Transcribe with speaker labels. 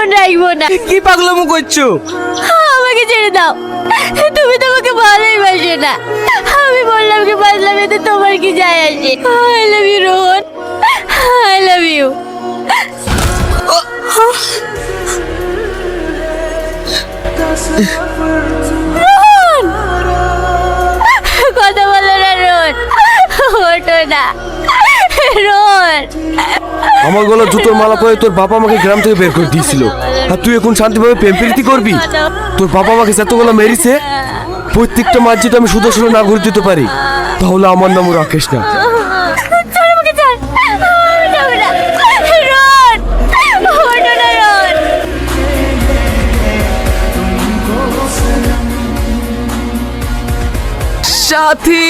Speaker 1: জীবন রাখব না।
Speaker 2: কি পাগলামো করছ?
Speaker 1: আমাকে ছেড়ে দাও। তুমি তো আমাকে ভালোই বাসো না। আমি বললাম কি বাসলাম এতে তোমার কি যায় আসে? I love you Rohan. I love you Rohan! কথা বলো না রোহন। ওঠো না। রোহন!
Speaker 3: আমার গলা জুতোর মালা পরে তোর বাবা আমাকে গ্রাম থেকে বের করে দিয়েছিল। আর তুই এখন শান্তিভাবে প্রেম প্রীতি করবি? তোর বাবা আমাকে যতগুলো মেরিছে প্রত্যেকটা মাছ যদি আমি সুদর্শন না ঘুরে দিতে পারি তাহলে আমার নামও রাকেশ না। সাথী!